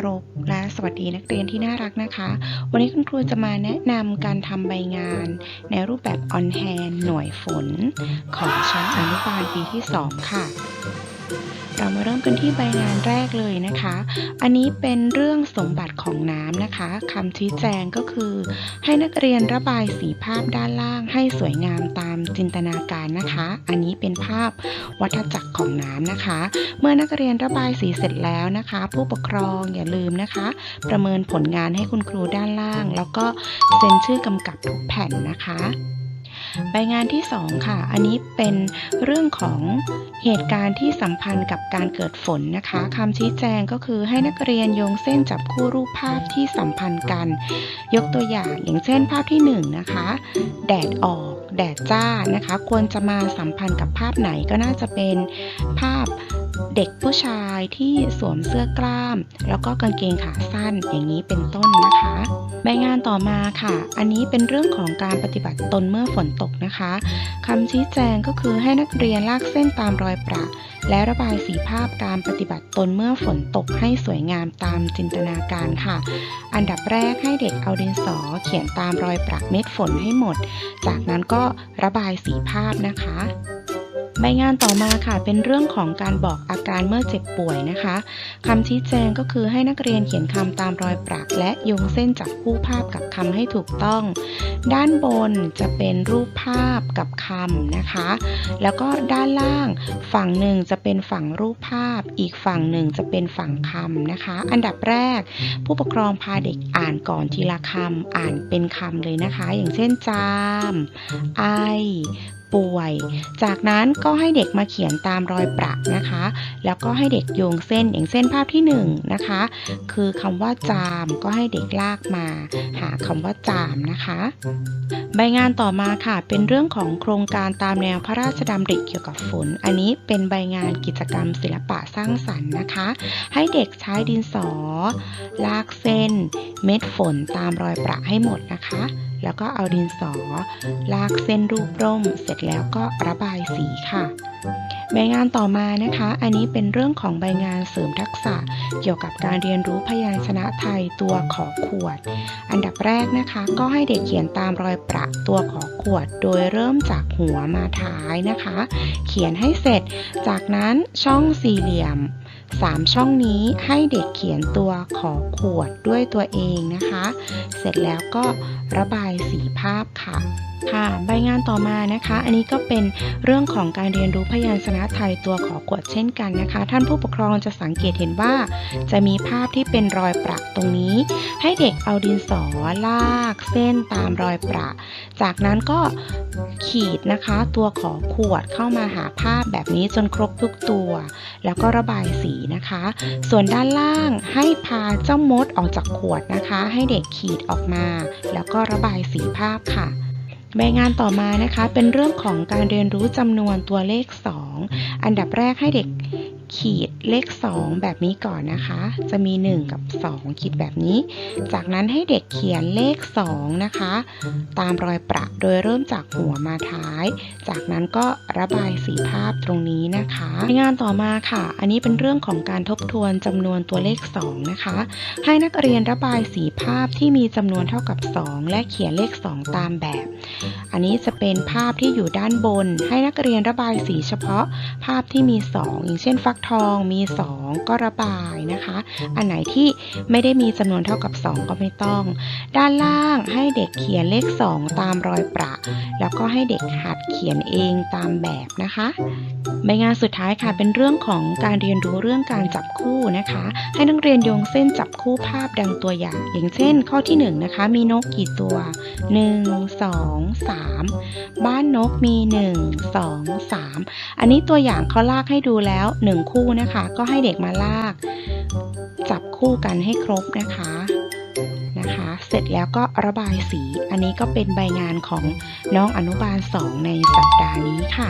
ารก และสวัสดีนักเรียนที่น่ารักนะคะ วันนี้คุณครูจะมาแนะนำการทำใบงาน ในรูปแบบออนแฮนหน่วยฝน ของชั้นอนุบาลปีที่ 2 ค่ะ เรามาเริ่มกันที่ใบงานแรกเลยนะคะ อันนี้เป็นเรื่องสมบัติของน้ำนะคะคำชี้แจงก็คือ ให้นักเรียนระบายสีภาพด้านล่างให้สวยงามตามจินตนาการนะคะ อันนี้เป็นภาพวัฏจักรของน้ำนะคะ เมื่อนักเรียนระบายสีเสร็จแล้วนะคะ ผู้ปกครองอย่าลืมนะคะ ประเมินผลงานให้คุณครูด้านล่าง แล้วก็เซ็นชื่อกำกับทุกแผ่นนะคะ ใบงานที่ 2 ค่ะ อันนี้เป็นเรื่องของเหตุการณ์ที่สัมพันธ์กับการเกิดฝนนะคะคำชี้แจงก็คือให้นักเรียนโยงเส้นจับคู่รูปภาพที่สัมพันธ์กัน ยกตัวอย่างอย่างเช่นภาพที่ 1 นะคะ แดดออก แดดจ้านะคะ ควรจะมาสัมพันธ์กับภาพไหนก็น่าจะเป็นภาพ เด็กผู้ชายที่สวมเสื้อกล้าม แล้วก็กางเกงขาสั้นอย่างนี้เป็นต้นนะคะใบงานต่อมาค่ะ อันนี้เป็นเรื่องของการปฏิบัติตนเมื่อฝนตกนะคะคำชี้แจงก็คือให้นักเรียนลากเส้นตามรอยประและระบายสีภาพการปฏิบัติตนเมื่อฝนตกให้สวยงามตามจินตนาการค่ะ อันดับแรกให้เด็กเอาดินสอเขียนตามรอยประเม็ดฝนให้หมด จากนั้นก็ระบายสีภาพนะคะ ใบงานต่อมาค่ะ เป็นเรื่องของการบอกอาการเมื่อเจ็บป่วยนะคะคำชี้แจงก็คือให้นักเรียนเขียนคำตามรอยประและโยงเส้นจับคู่ภาพกับคำให้ถูกต้อง ด้านบนจะเป็นรูปภาพกับคำนะคะ แล้วก็ด้านล่าง ฝั่งหนึ่งจะเป็นฝั่งรูปภาพ อีกฝั่งหนึ่งจะเป็นฝั่งคำนะคะ อันดับแรก ผู้ปกครองพาเด็กอ่านก่อนทีละคำอ่านเป็นคำเลยนะคะ อย่างเช่นจาม ไอ ป่วย จากนั้นก็ให้เด็กมาเขียนตามรอยประนะคะ แล้วก็ให้เด็กโยงเส้นอย่างเส้นภาพที่1นงนะคะ คือคำว่าจามก็ให้เด็กลากมา หาคำว่าจามนะคะ ใบงานต่อมาค่ะ เป็นเรื่องของโครงการตามแนวพระราชดำริเกี่ยวกับฝน อันนี้เป็นใบงานกิจกรรมศิลปะสร้างสรรค์นะคะ ให้เด็กใช้ดินสอ ลากเส้น เม็ดฝนตามรอยประให้หมดนะคะ แล้วก็เอาดินสอ ลากเส้นรูปร่ม เสร็จแล้วก็ระบายสีค่ะ ใบงานต่อมานะคะ อันนี้เป็นเรื่องของใบงานเสริมทักษะ เกี่ยวกับการเรียนรู้พยัญชนะไทยตัวขอขวด อันดับแรกนะคะ ก็ให้เด็กเขียนตามรอยประตัวขอขวด โดยเริ่มจากหัวมาท้ายนะคะ เขียนให้เสร็จ จากนั้นช่องสี่เหลี่ยม 3 ช่องนี้ให้เด็กเขียนตัวขอขวดด้วยตัวเองนะคะ เสร็จแล้วก็ระบายสีภาพค่ะค่ะใบงานต่อมานะคะ อันนี้ก็เป็นเรื่องของการเรียนรู้พยัญชนะไทยตัวขอขวดเช่นกันนะคะ ท่านผู้ปกครองจะสังเกตเห็นว่า จะมีภาพที่เป็นรอยประตรงนี้ ให้เด็กเอาดินสอลากเส้นตามรอยประจากนั้นก็ขีดนะคะ ตัวขอขวดเข้ามาหาภาพแบบนี้จนครบทุกตัว แล้วก็ระบายสีนะคะ ส่วนด้านล่างให้พาเจ้ามดออกจากขวดนะคะ ให้เด็กขีดออกมา แล้วก็ระบายสีภาพค่ะใบงานต่อมานะคะเป็นเรื่องของการเรียนรู้จำนวนตัวเลข 2 อันดับแรกให้เด็ก ขีดเลข 2 แบบนี้ก่อนนะคะ จะมี 1 กับ 2 ขีดแบบนี้ จากนั้นให้เด็กเขียนเลข 2 นะคะ ตามรอยประโดยเริ่มจากหัวมาท้าย จากนั้นก็ระบายสีภาพตรงนี้นะคะงานต่อมาค่ะ อันนี้เป็นเรื่องของการทบทวนจำนวนตัวเลข 2 นะคะ ให้นักเรียนระบายสีภาพที่มีจำนวนเท่ากับ 2 และเขียนเลข 2 ตามแบบ อันนี้จะเป็นภาพที่อยู่ด้านบน ให้นักเรียนระบายสีเฉพาะภาพที่มี 2 อย่างเช่นฟักทองมี 2 ก็ระบายนะคะ อันไหนที่ไม่ได้มีจำนวนเท่ากับ 2 ก็ไม่ต้อง ด้านล่างให้เด็กเขียนเลข 2 ตามรอยประ แล้วก็ให้เด็กหัดเขียนเองตามแบบนะคะ ใบงานสุดท้ายค่ะเป็นเรื่องของการเรียนรู้เรื่องการจับคู่นะคะ ให้นักเรียนโยงเส้นจับคู่ภาพดังตัวอย่าง อย่างเช่น ข้อที่1นะคะมีนกกี่ตัว 1 2 3 บ้านนกมี 1 2 3 อันนี้ตัวอย่างเขาลากให้ดูแล้ว 1คู่นะคะ ก็ให้เด็กมาลาก จับคู่กันให้ครบนะคะนะคะ เสร็จแล้วก็ระบายสี อันนี้ก็เป็นใบงานของน้องอนุบาล 2 ในสัปดาห์นี้ค่ะ